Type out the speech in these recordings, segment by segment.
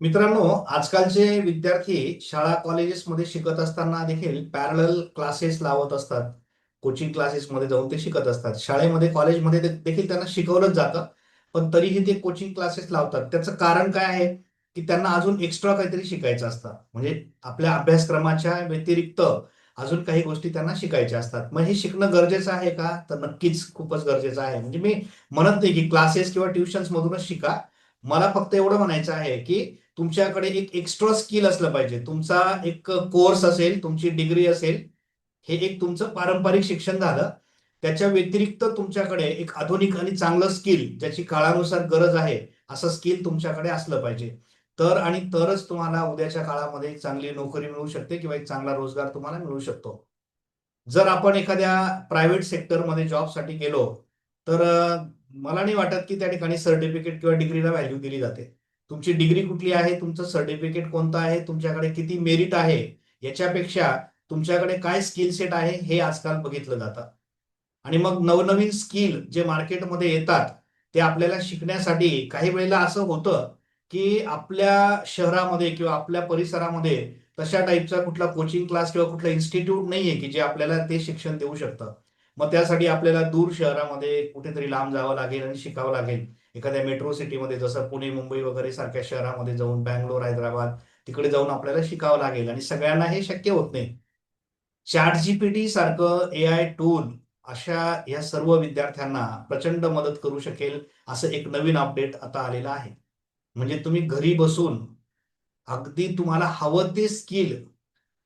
मित्रांनो आजकालचे विद्यार्थी शाळा कॉलेजेसमध्ये शिकत असताना देखील पॅरल क्लासेस लावत असतात. कोचिंग क्लासेसमध्ये जाऊन ते शिकत असतात. शाळेमध्ये कॉलेजमध्ये देखील त्यांना शिकवलंच जातं. पण तरीही ते कोचिंग क्लासेस लावतात. त्याचं कारण काय आहे? की त्यांना अजून एक्स्ट्रा काहीतरी शिकायचं असतं. म्हणजे आपल्या अभ्यासक्रमाच्या व्यतिरिक्त अजून काही गोष्टी त्यांना शिकायच्या असतात. मग हे शिकणं गरजेचं आहे का? तर नक्कीच खूपच गरजेचं आहे. म्हणजे मी म्हणत नाही की क्लासेस किंवा ट्युशन्स मधूनच शिका. मला फक्त एवढं म्हणायचं आहे की तुमच्याकडे एक एक्स्ट्रा स्किल असलं पाहिजे. तुमचा एक कोर्स असेल तुमची डिग्री असेल हे एक तुमचं पारंपरिक शिक्षण झालं. त्याच्या व्यतिरिक्त तुमच्याकडे एक आधुनिक आणि चांगलं स्किल ज्याची काळानुसार गरज आहे असं स्किल तुमच्याकडे असलं पाहिजे. तर आणि तरच तुम्हाला उद्याच्या काळामध्ये एक चांगली नोकरी मिळू शकते किंवा एक चांगला रोजगार तुम्हाला मिळू शकतो. जर आपण एखाद्या प्रायव्हेट सेक्टरमध्ये जॉबसाठी गेलो तर मला नाही वाटत की त्या ठिकाणी सर्टिफिकेट किंवा डिग्रीला व्हॅल्यू दिली जाते. तुमची डिग्री कुठली आहे? तुमचं सर्टिफिकेट कोणतं आहे? तुमच्याकडे किती मेरिट आहे? याच्यापेक्षा तुमच्याकडे काय स्किल सेट आहे हे आजकाल बघितलं जातं. आणि मग नवनवीन स्किल जे मार्केटमध्ये येतात ते आपल्याला शिकण्यासाठी काही वेळेला असं होतं की आपल्या शहरामध्ये किंवा आपल्या परिसरामध्ये तशा टाईपचा कुठला कोचिंग क्लास किंवा कुठला इन्स्टिट्यूट नाहीये की जे आपल्याला ते शिक्षण देऊ शकतं. मग त्यासाठी आपल्याला दूर शहरामध्ये कुठेतरी लांब जावं लागेल आणि शिकावं लागेल. एखाद्या मेट्रो सिटीमध्ये जसं पुणे मुंबई वगैरे सारख्या शहरामध्ये जाऊन बँगलोर हैदराबाद तिकडे जाऊन आपल्याला शिकावं लागेल आणि सगळ्यांना हे शक्य होत नाही. चॅट जीपीटी सारखं ए आय टूल अशा या सर्व विद्यार्थ्यांना प्रचंड मदत करू शकेल असं एक नवीन अपडेट आता आलेलं आहे. म्हणजे तुम्ही घरी बसून अगदी तुम्हाला हवं ते स्किल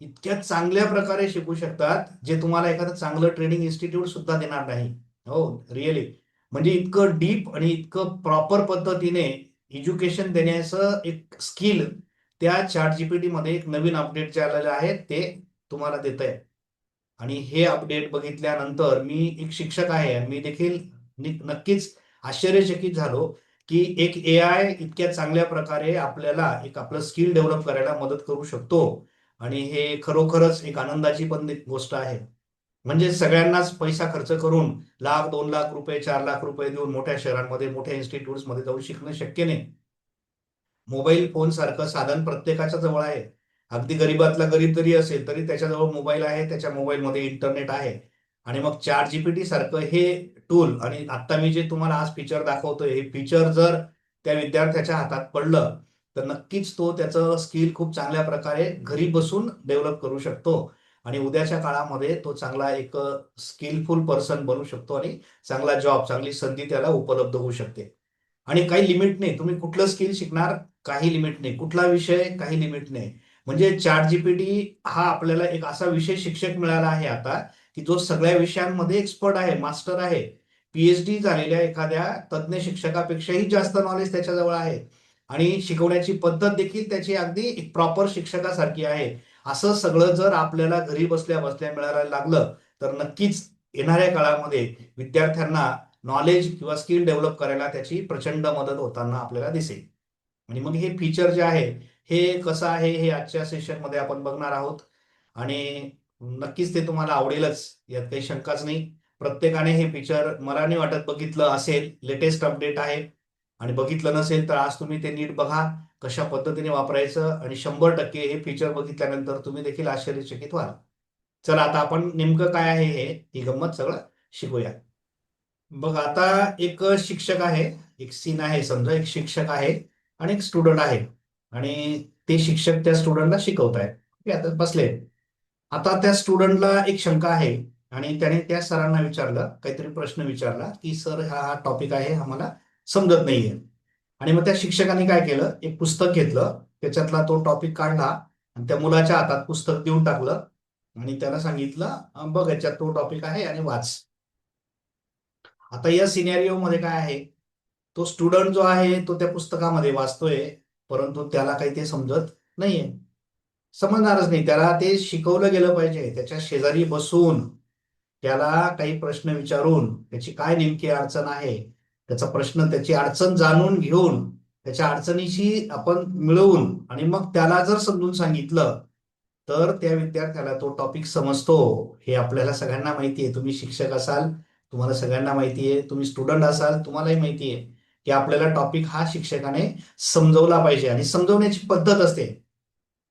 इतक्या चांगल्या प्रकारे शिकू शकतात जे तुम्हाला एखादं चांगलं ट्रेनिंग इन्स्टिट्यूट सुद्धा देणार नाही. हो रिअली म्हणजे इतकं डीप आणि इतकं प्रॉपर पद्धतीने एज्युकेशन देण्याचं एक स्किल त्या चॅट जीपीटी मध्ये एक नवीन अपडेट जे आलेलं आहे ते तुम्हाला देत आहे आणि हे अपडेट बघितल्यानंतर मी एक शिक्षक आहे मी देखील नक्कीच आश्चर्यचकित झालो की एक ए आय इतक्या चांगल्या प्रकारे आपल्याला एक आपलं स्किल डेव्हलप करायला मदत करू शकतो. आणि हे खरोखरच एक आनंदाची पण गोष्ट आहे. म्हणजे सगळ्यांनाच पैसा खर्च करून लाख दोन लाख रुपये चार लाख रुपये देऊन मोठ्या शहरांमध्ये मोठ्या इन्स्टिट्यूट्समध्ये जाऊन शिकणं शक्य नाही. मोबाईल फोन सारखं साधन प्रत्येकाच्या जवळ आहे. अगदी गरीबातला गरीब जरी असेल तरी त्याच्याजवळ मोबाईल आहे त्याच्या मोबाईलमध्ये इंटरनेट आहे. आणि मग चार जीपीटी सारखं हे टूल आणि आता मी जे तुम्हाला आज फीचर दाखवतोय हे फीचर जर त्या विद्यार्थ्याच्या हातात पडलं तर नक्कीच तो त्याचं स्किल खूप चांगल्या प्रकारे घरी बसून डेव्हलप करू शकतो. आणि उद्याच्या काळामध्ये तो चांगला एक स्किलफुल पर्सन बनू शकतो आणि चांगला जॉब चांगली संधी त्याला उपलब्ध होऊ शकते. आणि काही लिमिट नाही. तुम्ही कुठलं स्किल शिकणार? काही लिमिट नाही. कुठला विषय? काही लिमिट नाही. म्हणजे चॅट जीपीटी हा आपल्याला एक असा विषय शिक्षक मिळाला आहे आता की जो सगळ्या विषयांमध्ये एक्सपर्ट आहे मास्टर आहे. पीएचडी झालेल्या एखाद्या तज्ज्ञ शिक्षकापेक्षाही जास्त नॉलेज त्याच्याजवळ आहे. आणि शिकवण्याची पद्धत देखील त्याची अगदी एक प्रॉपर शिक्षकासारखी आहे. असं सगळं जर आपल्याला घरी बसल्या बसल्या मिळायला लागलं तर नक्कीच येणाऱ्या काळामध्ये विद्यार्थ्यांना नॉलेज किंवा स्किल डेव्हलप करायला त्याची प्रचंड मदत होताना आपल्याला दिसेल. आणि मग हे फीचर जे आहे हे कसं आहे हे आजच्या सेशनमध्ये आपण बघणार आहोत. आणि नक्कीच ते तुम्हाला आवडेलच यात काही शंकाच नाही. प्रत्येकाने हे फीचर मला नाही वाटत बघितलं असेल लेटेस्ट अपडेट आहे. आणि बघितलं नसेल तर आज तुम्ही ते नीट बघा कशा पद्धतीने वापरायचं आणि शंभर टक्के हे फीचर बघितल्यानंतर तुम्ही देखील आश्चर्यचकित व्हाल. चला आता आपण नेमकं काय आहे हे ही गंमत सगळं शिकूया बघ आता एक शिक्षक आहे एक सीन आहे समजा एक शिक्षक आहे आणि एक स्टुडंट आहे. आणि ते शिक्षक त्या स्टुडंटला शिकवत आहे आता बसले. आता त्या स्टुडंटला एक शंका आहे आणि त्याने त्या सरांना विचारलं काहीतरी प्रश्न विचारला की सर हा हा टॉपिक आहे आम्हाला समजत नाहीये. आणि मग त्या शिक्षकाने काय केलं? एक पुस्तक घेतलं. त्याच्यातला तो टॉपिक काढला आणि त्या मुलाच्या हातात पुस्तक देऊन टाकलं आणि त्याला सांगितलं बघ याच्यात तो टॉपिक आहे आणि वाच. आता या सिनेरिओ मध्ये काय आहे? तो स्टुडंट जो आहे तो त्या पुस्तकामध्ये वाचतोय परंतु त्याला काही ते समजत नाहीये. समजणारच नाही. त्याला ते शिकवलं गेलं पाहिजे. त्याच्या शेजारी बसून त्याला काही प्रश्न विचारून त्याची काय नेमकी अडचण आहे? त्याचा प्रश्न त्याची अडचण जाणून घेऊन त्याच्या अडचणीशी आपण मिळवून आणि मग त्याला जर समजून सांगितलं तर त्या विद्यार्थ्याला तो टॉपिक समजतो. हे आपल्याला सगळ्यांना माहिती आहे तुम्ही शिक्षक असाल तुम्हाला सगळ्यांना माहिती आहे तुम्ही स्टुडंट असाल तुम्हालाही माहिती आहे की आपल्याला टॉपिक हा शिक्षकाने समजवला पाहिजे आणि समजवण्याची पद्धत असते.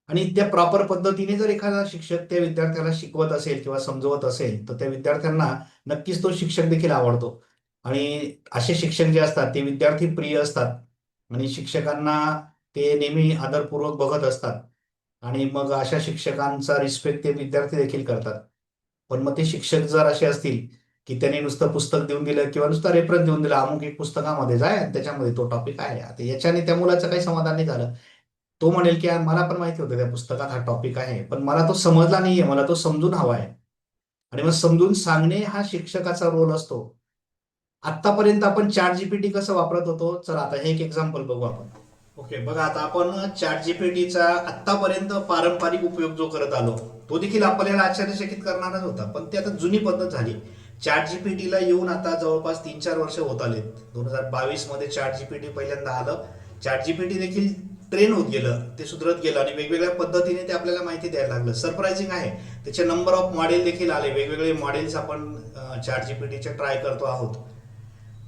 आणि त्या प्रॉपर पद्धतीने जर एखादा शिक्षक त्या विद्यार्थ्याला शिकवत असेल किंवा समजवत असेल तर त्या विद्यार्थ्यांना नक्कीच तो शिक्षक देखील आवडतो. आणि असे शिक्षक जे असतात ते विद्यार्थी प्रिय असतात. आणि शिक्षकांना ते नेहमी आदरपूर्वक बघत असतात. आणि मग अशा शिक्षकांचा रिस्पेक्ट ते विद्यार्थी देखील करतात. पण मग ते शिक्षक जर असे असतील की त्यांनी नुसतं पुस्तक देऊन दिलं किंवा नुसतं रेफरन्स देऊन दिला अमुक एक पुस्तकामध्ये जाय त्याच्यामध्ये तो टॉपिक आहे. आता याच्याने त्या मुलाचं काही समाधान नाही झालं. तो म्हणेल की मला पण माहिती होतं त्या पुस्तकात हा टॉपिक आहे पण मला तो समजला नाहीये मला तो समजून हवा आहे. आणि मग समजून सांगणे हा शिक्षकाचा रोल असतो. आतापर्यंत आपण चॅट जीपीटी कसं वापरत होतो? चला आता हे एक एक्झाम्पल बघू आपण. ओके बघा आता आपण चॅट जीपीटीचा आतापर्यंत पारंपरिक उपयोग जो करत आलो तो देखील आपल्याला आश्चर्यचकित करणारच होता पण ती आता जुनी पद्धत झाली. चॅट जीपीटीला येऊन आता जवळपास तीन चार वर्ष होत आलेत. दोन हजार बावीसमध्ये चॅट जीपीटी पहिल्यांदा आलं. चॅट जीपीटी देखील ट्रेन होत गेलं ते सुधरत गेलं आणि वेगवेगळ्या पद्धतीने ते आपल्याला माहिती द्यायला लागलं. सरप्राइझिंग आहे. त्याचे नंबर ऑफ मॉडेल देखील आले. वेगवेगळे मॉडेल्स आपण चॅट जीपीटीचे ट्राय करतो आहोत.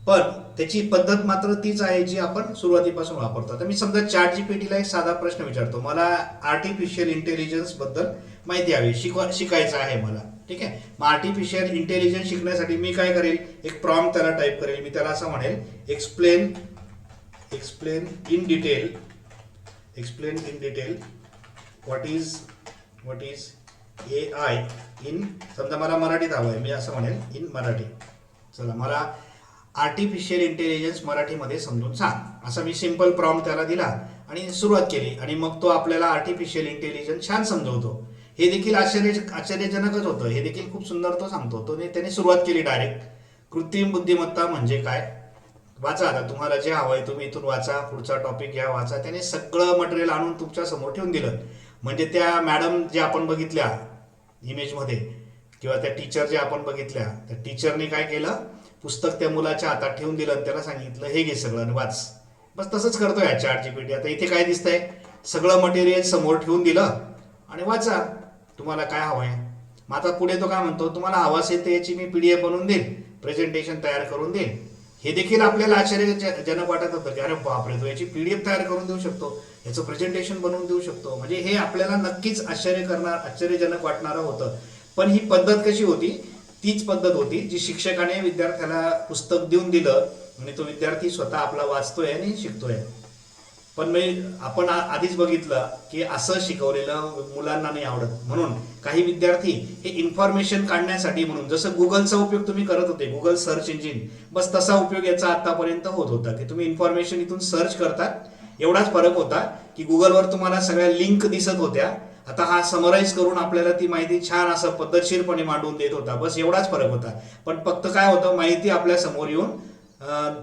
पण त्याची पद्धत मात्र तीच आहे जी आपण सुरुवातीपासून वापरतो. तर मी समजा चॅट जीपीटीला एक साधा प्रश्न विचारतो. मला आर्टिफिशियल इंटेलिजन्सबद्दल माहिती हवी. शिकवा शिकायचं आहे मला. ठीक आहे? मग आर्टिफिशियल इंटेलिजन्स शिकण्यासाठी मी काय करेल? एक प्रॉम त्याला टाईप करेल. मी त्याला असं म्हणेल explain explain in detail explain in detail what is what is A I in समजा मला मराठीत हवं आहे. मी असं म्हणेल इन मराठी. चला मला आर्टिफिशियल इंटेलिजन्स मराठीमध्ये समजून सांग. असा मी सिंपल प्रॉम त्याला दिला आणि सुरुवात केली. आणि मग तो आपल्याला आर्टिफिशियल इंटेलिजन्स छान समजवतो. हे देखील आश्चर्य आश्चर्यजनकच होतं. हे देखील खूप सुंदर तो सांगतो. तो त्याने सुरुवात केली डायरेक्ट कृत्रिम बुद्धिमत्ता म्हणजे काय? वाचा आता. तुम्हाला जे हवं आहे तुम्ही इथून वाचा. पुढचा टॉपिक घ्या वाचा. त्याने सगळं मटेरियल आणून तुमच्यासमोर ठेवून दिलं. म्हणजे त्या मॅडम जे आपण बघितल्या इमेजमध्ये किंवा त्या टीचर जे आपण बघितल्या त्या टीचरने काय केलं? पुस्तक त्या मुलाच्या हातात ठेवून दिलं आणि त्याला सांगितलं हे घे सगळं आणि वाच. बस तसंच करतोय या चार जीपीटी आता इथे काय दिसतंय? सगळं मटेरियल समोर ठेवून दिलं आणि वाचा. तुम्हाला काय हवंय? मग आता पुढे तो काय म्हणतो? तुम्हाला हवं असेल तर याची मी पीडीएफ बनवून देईल प्रेझेंटेशन तयार करून देईल हे देखील आपल्याला आश्चर्यजनक वाटत होतं की अरे बापरे तो याची पीडीएफ तयार करून देऊ शकतो याचं प्रेझेंटेशन बनवून देऊ शकतो. म्हणजे हे आपल्याला नक्कीच आश्चर्य करणार आश्चर्यजनक वाटणारं होतं. पण ही पद्धत कशी होती? तीच पद्धत होती जी शिक्षकाने विद्यार्थ्याला पुस्तक देऊन दिलं. आणि तो विद्यार्थी स्वतः आपला वाचतोय आणि शिकतोय. पण मी आपण आधीच बघितलं की असं शिकवलेलं मुलांना नाही आवडत. म्हणून काही विद्यार्थी हे इन्फॉर्मेशन काढण्यासाठी म्हणून जसं गुगलचा उपयोग तुम्ही करत होते गुगल सर्च इंजिन बस तसा उपयोग याचा आतापर्यंत होत होता की तुम्ही इन्फॉर्मेशन इथून सर्च करतात. एवढाच फरक होता की गुगलवर तुम्हाला सगळ्या लिंक दिसत होत्या. आता हा समराईज करून आपल्याला ती माहिती छान असं पद्धतशीरपणे मांडून देत होता. बस एवढाच फरक होता. पण फक्त काय होतं माहिती आपल्यासमोर येऊन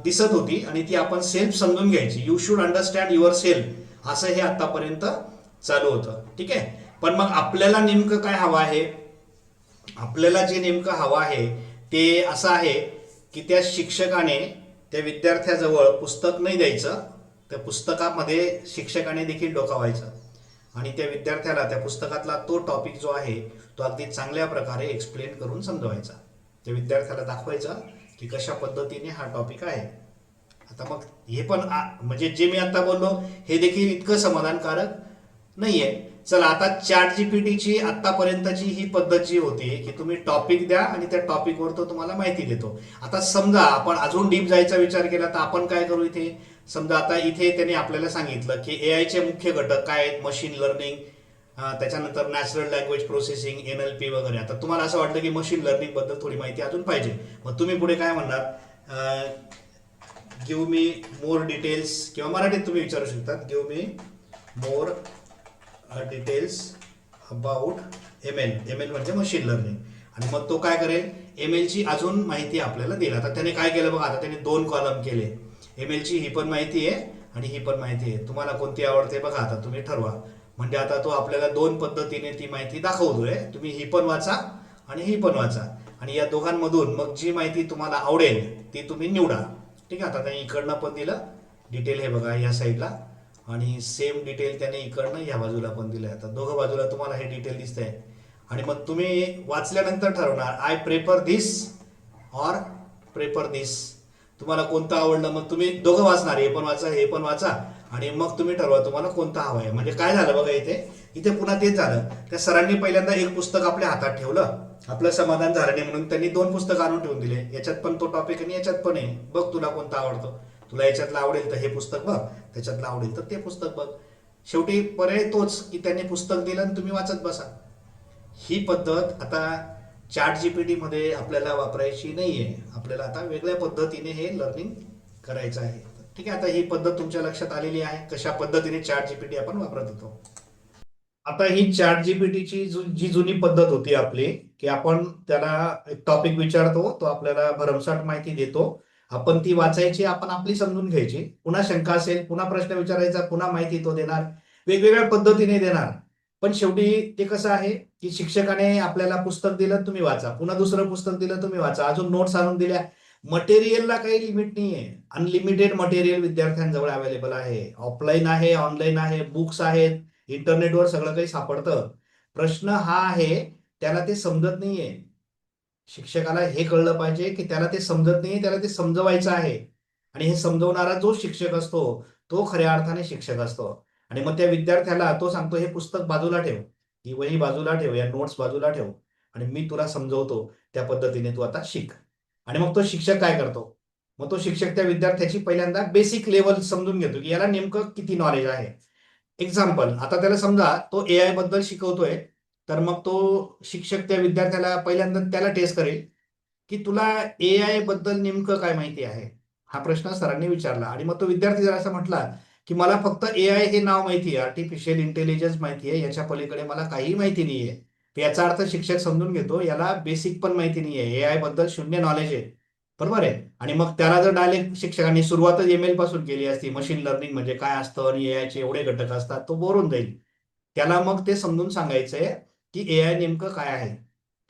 दिसत होती आणि ती आपण सेल्फ समजून घ्यायची. You should understand yourself असं हे आतापर्यंत चालू होतं. ठीक आहे? पण मग आपल्याला नेमकं काय हवं आहे? आपल्याला जे नेमकं हवं आहे ते असं आहे की त्या शिक्षकाने त्या विद्यार्थ्याजवळ पुस्तक नाही द्यायचं. त्या पुस्तकामध्ये शिक्षकाने देखील डोकावायचं. आणि त्या विद्यार्थ्याला त्या पुस्तकातला तो टॉपिक जो आहे तो अगदी चांगल्या प्रकारे एक्सप्लेन करून समजवायचा. त्या विद्यार्थ्याला दाखवायचा की कशा पद्धतीने हा टॉपिक आहे. आता मग हे पण म्हणजे जे मी आता बोललो हे देखील इतकं समाधानकारक नाहीये. चला आता चॅट जीपीटीची आतापर्यंतची ही पद्धत जी होती की तुम्ही टॉपिक द्या आणि त्या टॉपिकवर तो तुम्हाला माहिती देतो. आता समजा आपण अजून डीप जायचा विचार केला तर आपण काय करू इथे? समजा आता इथे त्यांनी आपल्याला सांगितलं की ए आयचे मुख्य घटक काय आहेत? मशीन लर्निंग त्याच्यानंतर natural language processing N L P वगैरे. आता तुम्हाला असं वाटलं की मशीन लर्निंगबद्दल थोडी माहिती अजून पाहिजे. मग तुम्ही पुढे काय म्हणणार? गिव मी मोर डिटेल्स किंवा मराठीत तुम्ही विचारू शकता. Give me more details about M L M L म्हणजे मशीन लर्निंग आणि मग तो काय करेल? एम एलची अजून माहिती आपल्याला देईल. आता त्याने काय केलं बघा आता त्याने दोन कॉलम केले. एम एलची ही पण माहिती आहे आणि ही पण माहिती आहे. तुम्हाला कोणती आवडते बघा आता तुम्ही ठरवा. म्हणजे आता तो आपल्याला दोन पद्धतीने ती माहिती दाखवतोय. तुम्ही ही पण वाचा आणि ही पण वाचा. आणि या दोघांमधून मग जी माहिती तुम्हाला आवडेल ती तुम्ही निवडा. ठीक आहे? आता त्यांनी इकडनं पण दिलं. डिटेल हे बघा या साईडला आणि सेम डिटेल त्याने इकडनं या बाजूला पण दिलं आता दोघं बाजूला तुम्हाला हे डिटेल दिसत आहे आणि मग तुम्ही वाचल्यानंतर ठरवणार I prefer this or prefer this तुम्हाला कोणतं आवडलं मग तुम्ही दोघं वाचणार हे पण वाचा हे पण वाचा आणि मग तुम्ही ठरवा तुम्हाला कोणतं हवं आहे. म्हणजे काय झालं बघा इथे? इथे पुन्हा तेच झालं. त्या सरांनी पहिल्यांदा एक पुस्तक आपल्या हातात ठेवलं. आपलं समाधान झालं नाही म्हणून त्यांनी दोन पुस्तकं आणून ठेवून दिले. याच्यात पण तो टॉपिक आणि याच्यात पण आहे. बघ तुला कोणतं आवडतं. तुला याच्यातलं आवडेल तर हे पुस्तक बघ त्याच्यातलं आवडेल तर ते पुस्तक बघ. शेवटी पर्याय तोच की त्यांनी पुस्तक दिलं आणि तुम्ही वाचत बसा. ही पद्धत आता चॅट जीपीटी मध्ये आपल्याला वापरायची नाहीये. आपल्याला आता वेगळ्या पद्धतीने हे लर्निंग करायचं आहे. ठीक आहे आता ही पद्धत तुमच्या लक्षात आलेली आहे. कशा पद्धतीने चॅट जीपीटी आपण वापरत होतो? आता ही चॅट जीपीटीची जी जुनी पद्धत होती आपली की आपण त्याला एक टॉपिक विचारतो तो आपल्याला भरमसाठ माहिती देतो. आपण ती वाचायची आपण आपली समजून घ्यायची. पुन्हा शंका असेल पुन्हा प्रश्न विचारायचा पुन्हा माहिती तो देणार. वेगवेगळ्या पद्धतीने देणार. पण शेवटी ते कसं आहे की शिक्षकाने आपल्याला पुस्तक दिलं तुम्ही वाचा. पुन्हा दुसरं पुस्तक दिलं तुम्ही वाचा. अजून नोट्स आणून दिल्या. मटेरियलला काही लिमिट नाहीये. अनलिमिटेड मटेरियल विद्यार्थ्यांजवळ अवेलेबल आहे. ऑफलाईन आहे ऑनलाईन आहे बुक्स आहेत इंटरनेटवर सगळं काही सापडतं. प्रश्न हा आहे त्याला ते समजत नाहीये. शिक्षकाला हे कळलं पाहिजे की त्याला ते समजत नाही त्याला ते समजवायचं आहे. आणि हे समजवणारा जो शिक्षक असतो तो खऱ्या अर्थाने शिक्षक असतो. आणि मग त्या विद्यार्थ्याला तो सांगतो हे पुस्तक बाजूला ठेव. ही वही बाजूला ठेव या नोट्स बाजूला ठेव. आणि मी तुला समजवतो त्या पद्धतीने तू आता शिक. आणि मग तो शिक्षक काय करतो? मग तो शिक्षक त्या विद्यार्थ्याची पहिल्यांदा बेसिक लेवल समजून घेतो की याला नेमकं किती नॉलेज आहे. एक्झाम्पल आता त्याला समजा तो ए आयबद्दल शिकवतोय तर मग तो शिक्षक त्या विद्यार्थ्याला पहिल्यांदा त्याला टेस्ट करेल की तुला ए आयबद्दल नेमकं काय माहिती आहे? हा प्रश्न सरांनी विचारला. आणि मग तो विद्यार्थी जर असं म्हटला की मला फक्त ए आय हे नाव माहिती आहे आर्टिफिशियल इंटेलिजन्स माहिती आहे याच्या पलीकडे मला काही माहिती नाहीये. आहे याचा अर्थ शिक्षक समजून घेतो याला बेसिक पण माहिती नाहीये. ए आयबद्दल शून्य नॉलेज आहे. बरोबर आहे? आणि मग त्याला जर डायरेक्ट शिक्षकांनी सुरुवातच एमपासून केली असती मशीन लर्निंग म्हणजे काय असतं आणि ए आयचे एवढे घटक असतात तो बोरून जाईल. त्याला मग ते समजून सांगायचंय की ए आय नेमकं काय आहे.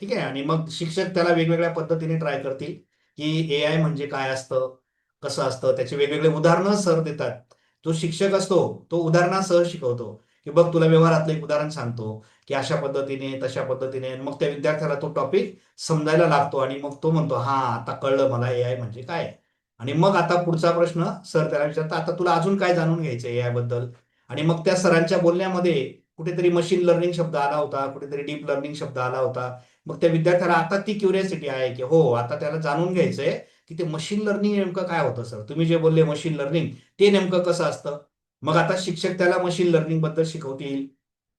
ठीक आहे? आणि मग शिक्षक त्याला वेगवेगळ्या पद्धतीने ट्राय करतील की ए आय म्हणजे काय असतं कसं असतं त्याचे वेगवेगळे उदाहरणं सर देतात. जो शिक्षक असतो तो उदाहरणासह शिकवतो की बघ तुला व्यवहारातलं एक उदाहरण सांगतो की अशा पद्धतीने तशा पद्धतीने मग त्या विद्यार्थ्याला तो टॉपिक समजायला लागतो आणि मग तो म्हणतो हा आता कळलं मला ए आय म्हणजे काय? आणि मग आता पुढचा प्रश्न सर त्याला विचारतात आता तुला अजून काय जाणून घ्यायचं ए आयबद्दल? आणि मग त्या सरांच्या बोलण्यामध्ये कुठेतरी मशीन लर्निंग शब्द आला होता कुठेतरी डीप लर्निंग शब्द आला होता. मग त्या विद्यार्थ्याला आता ती क्युरियोसिटी आहे की हो आता त्याला जाणून घ्यायचंय की ते मशीन लर्निंग नेमकं काय होतं सर तुम्ही जे बोलले मशीन लर्निंग ते नेमकं कसं असतं? मग आता शिक्षक त्याला मशीन लर्निंगबद्दल शिकवतील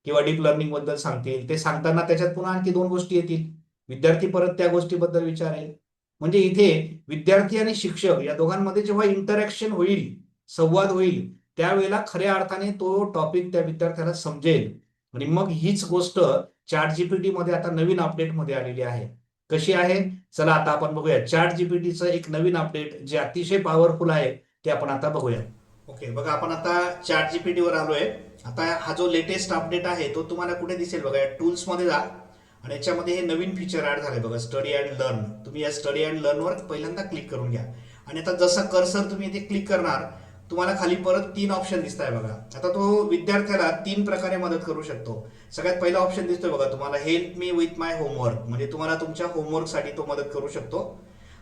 किंवा डीप लर्निंगबद्दल सांगतील? ते सांगताना त्याच्यात पुन्हा आणखी दोन गोष्टी येतील. विद्यार्थी परत त्या गोष्टीबद्दल विचारेल. म्हणजे इथे विद्यार्थी आणि शिक्षक या दोघांमध्ये जेव्हा इंटरॅक्शन होईल संवाद होईल त्यावेळेला खऱ्या अर्थाने तो टॉपिक त्या विद्यार्थ्याला समजेल. आणि मग हीच गोष्ट चॅट जीपीटी मध्ये आता नवीन अपडेटमध्ये आलेली आहे. कशी आहे? चला आता आपण बघूया. चॅट जीपीटीचं एक नवीन अपडेट जे अतिशय पॉवरफुल आहे ते आपण आता बघूया. ओके बघा आपण आता चॅट जीपीटीवर आलो आलोय. आता हा जो लेटेस्ट अपडेट आहे तो तुम्हाला कुठे दिसेल? बघा या टूल्समध्ये जा. आणि याच्यामध्ये हे नवीन फीचर ऍड झाले बघा स्टडी अँड लर्न तुम्ही या स्टडी अँड लर्नवर पहिल्यांदा क्लिक करून घ्या. आणि आता जसा कर्सर तुम्ही इथे क्लिक करणार तुम्हाला खाली परत तीन ऑप्शन दिसत आहे बघा. आता तो विद्यार्थ्याला तीन प्रकारे मदत करू शकतो. सगळ्यात पहिला ऑप्शन दिसतोय बघा तुम्हाला help me with my homework म्हणजे तुम्हाला तुमच्या होमवर्कसाठी तो मदत करू शकतो.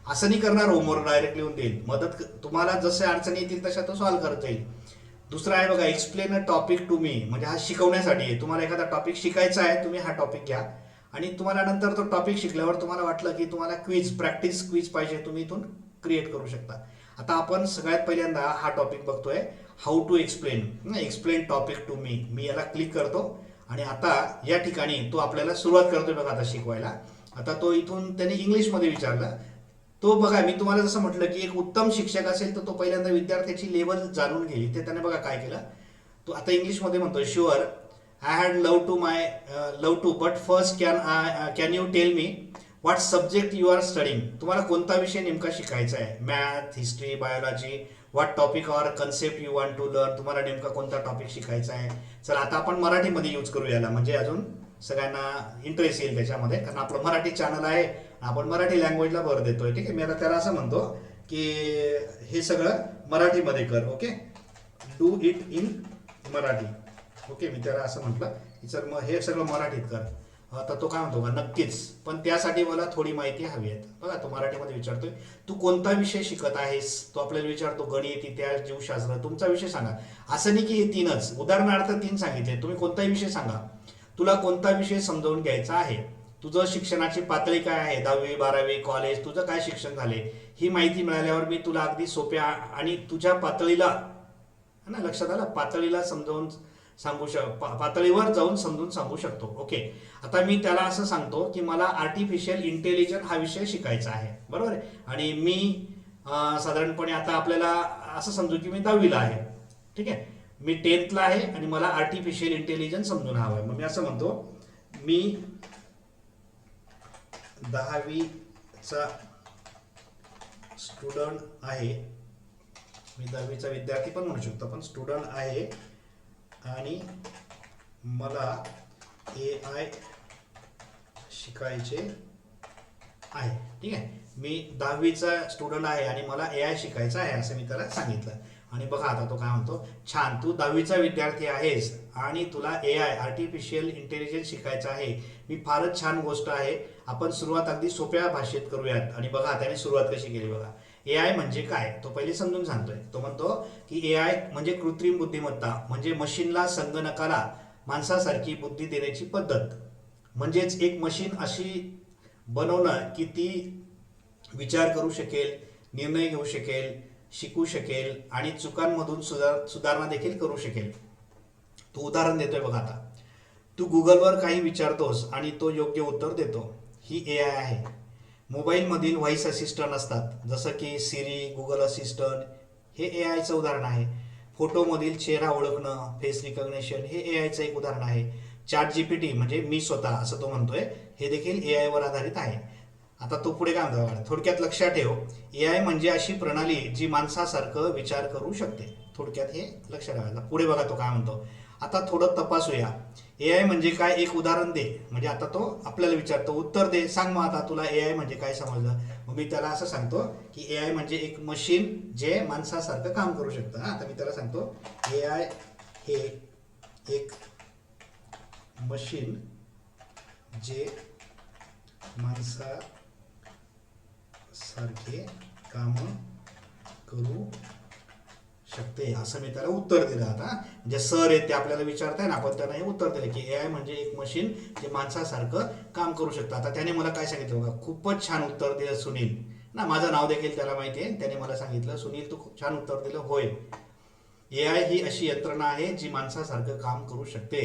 असं नाही करणार होमवर्क डायरेक्ट लिहून देईल. मदत तुम्हाला जसे अडचणी येतील तशा तो सॉल्व्ह करता येईल दुसरा आहे बघा explain a topic to me म्हणजे हा शिकवण्यासाठी आहे. तुम्हाला एखादा टॉपिक शिकायचा आहे तुम्ही हा टॉपिक घ्या. आणि तुम्हाला नंतर तो टॉपिक शिकल्यावर तुम्हाला वाटलं की तुम्हाला क्विज प्रॅक्टिस क्विज पाहिजे तुम्ही इथून क्रिएट करू शकता. आता आपण सगळ्यात पहिल्यांदा हा टॉपिक बघतोय. How to explain explain topic to me me याला क्लिक करतो. आणि आता या ठिकाणी तो आपल्याला सुरुवात करतोय बघा आता शिकवायला. आता तो इथून त्याने इंग्लिशमध्ये विचारला. तो बघा मी तुम्हाला जसं म्हटलं की एक उत्तम शिक्षक असेल तर तो पहिल्यांदा विद्यार्थ्याची लेवल जाणून घेईल. ते त्याने बघा काय केलं? तो आता इंग्लिशमध्ये म्हणतोय sure I had love to my love to but first can I can you tell me what subject you are studying तुम्हाला कोणता विषय नेमका शिकायचा आहे? Math history biology what topic or concept you want to learn तुम्हाला नेमका कोणता topic शिकायचा आहे? चला आता आपण मराठीमध्ये यूज करू याला. म्हणजे अजून सगळ्यांना इंटरेस्ट येईल त्याच्यामध्ये. कारण आपलं मराठी चॅनल आहे. आपण मराठी लँग्वेजला भर देतोय. ठीक आहे? मी आता त्याला असं म्हणतो की हे सगळं मराठीमध्ये कर. Okay do it in Marathi. Okay मी त्याला असं म्हटलं की सर मग हे सगळं मराठीत कर. आता तर तो काय म्हणतो का नक्कीच. पण त्यासाठी मला थोडी माहिती हवी आहे. बघा तो मराठीमध्ये विचारतोय तू कोणता विषय शिकत आहेस? तो आपल्याला विचारतो गणित इतिहास जीवशास्त्र तुमचा विषय सांगा. असं नाही की हे तीनच. उदाहरणार्थ तीन सांगितले. तुम्ही कोणताही विषय सांगा. तुला कोणता विषय समजावून घ्यायचा आहे? तुझं शिक्षणाची पातळी काय आहे? दहावी बारावी कॉलेज तुझं काय शिक्षण झाले? ही माहिती मिळाल्यावर मी तुला अगदी सोप्या आणि तुझ्या पातळीला ना लक्षात आलं? पातळीला समजावून सांगू शक पा- पातळीवर जाऊन समजून सांगू शकतो. ओके आता मी त्याला असं सांगतो की मला आर्टिफिशियल इंटेलिजन्स हा विषय शिकायचा आहे. बरोबर आहे? आणि मी साधारणपणे आता आपल्याला असं समजू की मी दहावीला आहे. ठीक आहे? मी टेन्थला आहे आणि मला आर्टिफिशियल इंटेलिजन्स समजून हवं आहे. मग मी असं म्हणतो मी दहावीचा स्टुडंट आहे. मी दहावीचा विद्यार्थी पण म्हणू शकतो पण स्टुडंट आहे आणि मला ए आय शिकायचे आहे. ठीक आहे? मी दहावीचा स्टुडंट आहे आणि मला ए आय शिकायचं आहे असं मी त्याला सांगितलं. आणि बघा आता तो काय म्हणतो छान तू दहावीचा विद्यार्थी आहेस आणि तुला ए आय आर्टिफिशियल इंटेलिजन्स शिकायचं आहे. मी फारच छान गोष्ट आहे. आपण सुरुवात अगदी सोप्या भाषेत करूयात. आणि बघा त्याने सुरुवात कशी केली बघा. ए आय म्हणजे काय? तो पहिले समजून सांगतोय. तो म्हणतो की ए आय म्हणजे कृत्रिम बुद्धिमत्ता म्हणजे मशीनला संगणकाला माणसासारखी बुद्धी देण्याची पद्धत. म्हणजेच एक मशीन अशी बनवणं की ती विचार करू शकेल निर्णय घेऊ शकेल शिकू शकेल आणि चुकांमधून सुधार सुधारणा देखील करू शकेल. तो उदाहरण देतोय बघा आता. तू गुगलवर काही विचारतोस आणि तो योग्य उत्तर देतो. ही ए आय आहे. मोबाईलमधील व्हॉइस असिस्टंट असतात. जसं की सिरी गुगल असिस्टंट हे ए आयचं उदाहरण आहे. फोटोमधील चेहरा ओळखणं फेस रिकग्नेशन हे ए आयचं एक उदाहरण आहे. चॅट जीपीटी म्हणजे मी स्वतः असं तो म्हणतोय हे देखील ए आयवर आधारित आहे. आता तो पुढे काय म्हणतो? थोडक्यात लक्षात ठेव ए आय म्हणजे अशी प्रणाली जी माणसासारखं विचार करू शकते. थोडक्यात हे लक्षात ठेवायचं पुढे बघा तो काय म्हणतो. आता थोडं तपासूया. ए आय म्हणजे काय? एक उदाहरण दे. म्हणजे आता तो आपल्याला विचारतो उत्तर दे. सांग मग आता तुला ए आय म्हणजे काय समजलं? मग मी त्याला असं सांगतो की ए आय म्हणजे एक मशीन जे माणसासारखं काम करू शकतं. हा आता मी त्याला सांगतो. ए आय हे एक मशीन जे माणसासारखे काम करू शकते. असं मी त्याला उत्तर दिलं आता. म्हणजे सर आहेत ते आपल्याला विचारताय ना आपण त्यांना हे उत्तर दिलं की ए आय म्हणजे एक मशीन जे माणसासारखं काम करू शकतं. आता त्याने मला काय सांगितलं बघा खूपच छान उत्तर दिलं सुनील. ना माझं नाव देखील त्याला माहिती आहे. त्याने मला सांगितलं सुनील तू खूप छान उत्तर दिलं होय. ए आय ही अशी यंत्रणा आहे जी माणसासारखं काम करू शकते.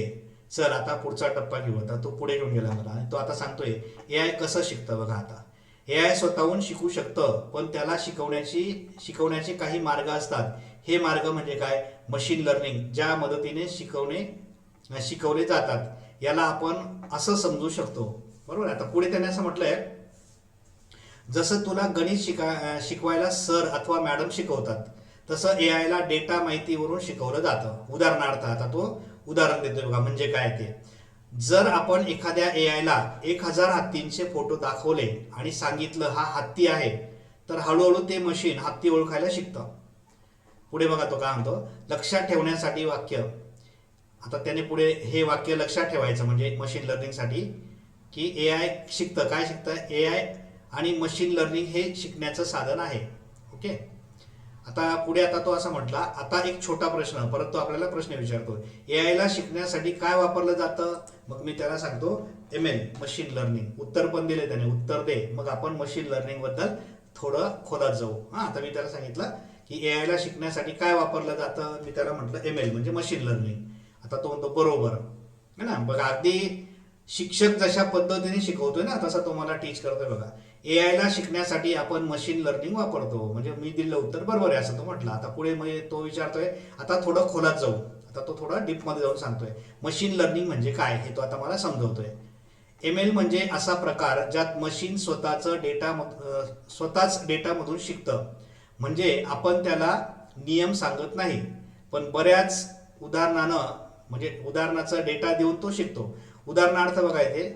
सर आता पुढचा टप्पा घेऊ. आता तो पुढे घेऊन गेला मला. आणि तो आता सांगतोय ए आय कसं शिकतं बघा आता. ए आय स्वतःहून शिकू शकतं पण त्याला शिकवण्याची शिकवण्याचे काही मार्ग असतात. हे मार्ग म्हणजे काय? मशीन लर्निंग ज्या मदतीने शिकवणे शिकवले जातात. याला आपण असं समजू शकतो. बरोबर? आता पुढे त्याने असं म्हटलंय जसं तुला गणित शिका शिकवायला सर अथवा मॅडम शिकवतात तसं ए आयला डेटा माहितीवरून शिकवलं जातं. उदाहरणार्थ आता तो उदाहरण देतो बघा म्हणजे काय ते? जर आपण एखाद्या ए आयला एक हजार हत्तींचे फोटो दाखवले आणि सांगितलं हा हत्ती आहे तर हळूहळू ते मशीन हत्ती ओळखायला शिकतं. पुढे बघा तो काय म्हणतो लक्षात ठेवण्यासाठी वाक्य. आता त्याने पुढे हे वाक्य लक्षात ठेवायचं म्हणजे मशीन लर्निंगसाठी की ए आय शिकतं. काय शिकतं? ए आय आणि मशीन लर्निंग हे शिकण्याचं साधन आहे. ओके आता पुढे आता तो असा म्हटला आता एक छोटा प्रश्न परत तो आपल्याला प्रश्न विचारतो ए आयला शिकण्यासाठी काय वापरलं जातं? मग मी त्याला सांगतो एम एल मशीन लर्निंग उत्तर पण दिले त्याने उत्तर दे. मग आपण मशीन लर्निंगबद्दल थोडं खोलात जाऊ. हां आता मी त्याला सांगितलं की ए आयला शिकण्यासाठी काय वापरलं जातं? मी त्याला म्हटलं एम एल म्हणजे मशीन लर्निंग आता तो म्हणतो बरोबर. है ना? बघा अगदी शिक्षक जशा पद्धतीने शिकवतोय ना तसा तो मला टीच करतोय बघा. ए आयला शिकण्यासाठी आपण मशीन लर्निंग वापरतो. म्हणजे मी दिलं उत्तर बरोबर आहे असं तो म्हटलं. आता पुढे म्हणजे तो विचारतोय आता थोडं खोलात जाऊ. आता तो थोडा डीपमध्ये जाऊन सांगतोय. मशीन लर्निंग म्हणजे काय? हे तो आता मला समजवतोय. एम एल म्हणजे असा प्रकार ज्यात मशीन स्वतःचं डेटा स्वतःच डेटामधून शिकतं. म्हणजे आपण त्याला नियम सांगत नाही. पण बऱ्याच उदाहरणानं म्हणजे उदाहरणाचा डेटा देऊन तो शिकतो. उदाहरणार्थ बघा इथे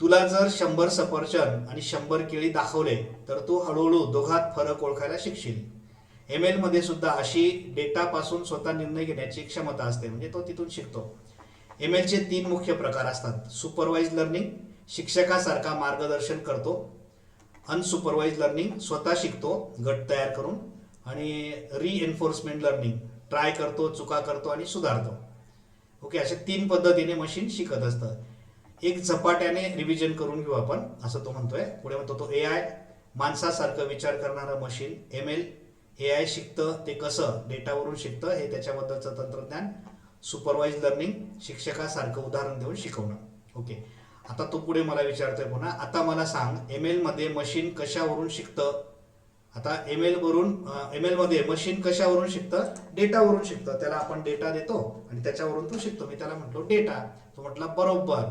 तुला जर शंभर सफरचंद आणि शंभर केळी दाखवले तर तू हळूहळू दोघात फरक ओळखायला शिकशील. एम एलमध्ये सुद्धा अशी डेटापासून स्वतः निर्णय घेण्याची क्षमता असते म्हणजे तो तिथून शिकतो. एम एलचे तीन मुख्य प्रकार असतात. सुपरवाईज लर्निंग शिक्षकासारखा मार्गदर्शन करतो अनसुपरवाइज लर्निंग स्वतः शिकतो गट तयार करून आणि री लर्निंग ट्राय करतो चुका करतो आणि सुधारतो. ओके अशा तीन पद्धतीने मशीन शिकत असतं. एक झपाट्याने रिव्हिजन करून घेऊ आपण असं तो म्हणतोय. पुढे म्हणतो तो ए आय माणसासारखं विचार करणारं machine M L A I शिकतं ते कसं डेटावरून शिकतं हे त्याच्याबद्दलचं तंत्रज्ञान सुपरवाईज लर्निंग शिक्षकासारखं उदाहरण देऊन शिकवणं. ओके आता तो पुढे मला विचारतोय पुन्हा. आता मला सांग एममध्ये मशीन कशावरून शिकतं? आता एम एलवरून एममध्ये मशीन कशावरून शिकतं? डेटावरून शिकतं. त्याला आपण डेटा देतो आणि त्याच्यावरून तो शिकतो. मी त्याला म्हटलो डेटा तो म्हटला बरोबर.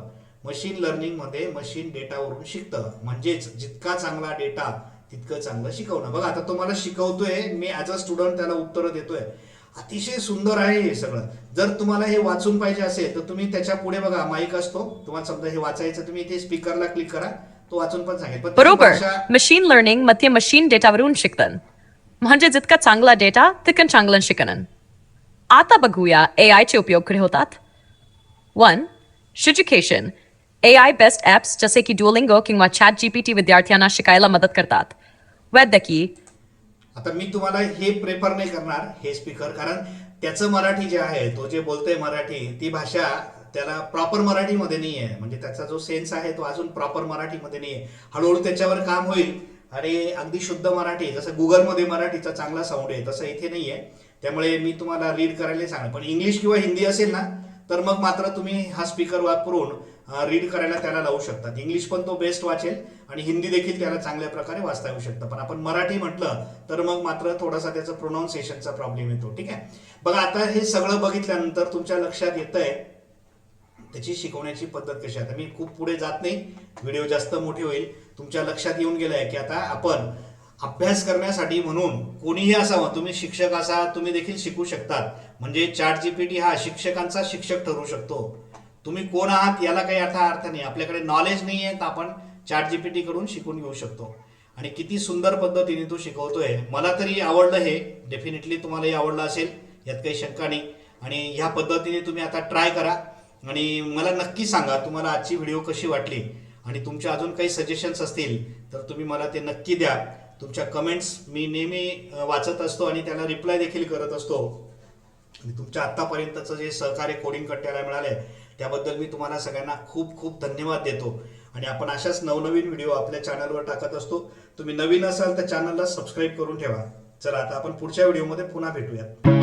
मशीन लर्निंगमध्ये मशीन डेटावरून शिकतं. म्हणजेच जितका चांगला डेटा तितकं चांगलं शिकवणं. बघा आता तो मला शिकवतोय. मी ॲज अ स्टुडंट त्याला उत्तरं देतोय. अतिशय सुंदर आहे हे सगळं. जर तुम्हाला हे वाचून पाहिजे असेल तर तुम्ही त्याच्या पुढे बघा माईक असतो. तुम्हाला समजा हे वाचायचं तुम्ही इथे स्पीकरला क्लिक करा. तो वाचून पण सांगेल. बरोबर. मशीन लर्निंगमध्ये मशीन डेटावरून शिकतं म्हणजे जितका चांगला डेटा तितकं चांगलं शिकणं. आता बघूया ए आयचे उपयोगकडे होतात? वन शिजुकेशन ए आय बेस्ट ॲप्स जसे की डुओलिंगो किंवा चॅट जीपीटी विद्यार्थ्यांना शिकायला मदत करतात. वैद्यकीय आता मी तुम्हाला हे प्रेफर नाही करणार हे स्पीकर कारण त्याचं मराठी जे आहे तो जे बोलतोय मराठी ती भाषा त्याला प्रॉपर मराठीमध्ये नाही आहे म्हणजे त्याचा जो सेन्स आहे तो अजून प्रॉपर मराठीमध्ये नाही आहे हळूहळू त्याच्यावर काम होईल. आणि अगदी शुद्ध मराठी जसं गुगलमध्ये मराठीचा चांगला साऊंड आहे तसं इथे नाही आहे त्यामुळे मी तुम्हाला रीड करायला सांगणार. पण इंग्लिश किंवा हिंदी असेल ना तर मग मात्र तुम्ही हा स्पीकर वापरून रीड करायला त्याला लावू शकतात. इंग्लिश पण तो बेस्ट वाचेल आणि हिंदी देखील त्याला चांगल्या प्रकारे वाचता येऊ शकतं. पण आपण मराठी म्हटलं तर मग मात्र थोडासा त्याचा प्रोनाऊन्सिएशनचा प्रॉब्लेम येतो. ठीक आहे? बघा आता हे सगळं बघितल्यानंतर तुमच्या लक्षात येत आहे त्याची शिकवण्याची पद्धत कशी आहे. आता मी खूप पुढे जात नाही. व्हिडिओ जास्त मोठे होईल. तुमच्या लक्षात येऊन गेलं आहे की आता आपण अभ्यास करण्यासाठी म्हणून कोणीही असावं तुम्ही शिक्षक असा तुम्ही देखील शिकू शकतात. म्हणजे चार्ट जीपीटी हा शिक्षकांचा शिक्षक ठरू शकतो. तुम्ही कोण आहात याला काही अर्थ अर्थ नाही. आपल्याकडे नॉलेज नाही आहे तर आपण चॅट जीपीटी कडून शिकून घेऊ शकतो. आणि किती सुंदर पद्धतीने तो शिकवतोय. मला तरी आवडलं हे. डेफिनेटली तुम्हालाही आवडलं असेल. यात काही शंका नाही. आणि ह्या पद्धतीने तुम्ही आता ट्राय करा. आणि मला नक्की सांगा तुम्हाला आजची व्हिडिओ कशी वाटली? आणि तुमच्या अजून काही सजेशन्स असतील तर तुम्ही मला ते नक्की द्या. तुमच्या कमेंट्स मी नेहमी वाचत असतो आणि त्याला रिप्लाय देखील करत असतो. आणि तुमच्या आत्तापर्यंतचं जे सहकार्य कोडिंग कट्ट्याला आहे त्याबद्दल मी तुम्हाला सगळ्यांना खूप खूप धन्यवाद देतो. आणि आपण अशाच नवनवीन व्हिडिओ आपल्या चॅनलवर टाकत असतो. तुम्ही नवीन असाल तर चॅनलला सबस्क्राईब करून ठेवा. चला आता आपण पुढच्या व्हिडिओमध्ये पुन्हा भेटूयात.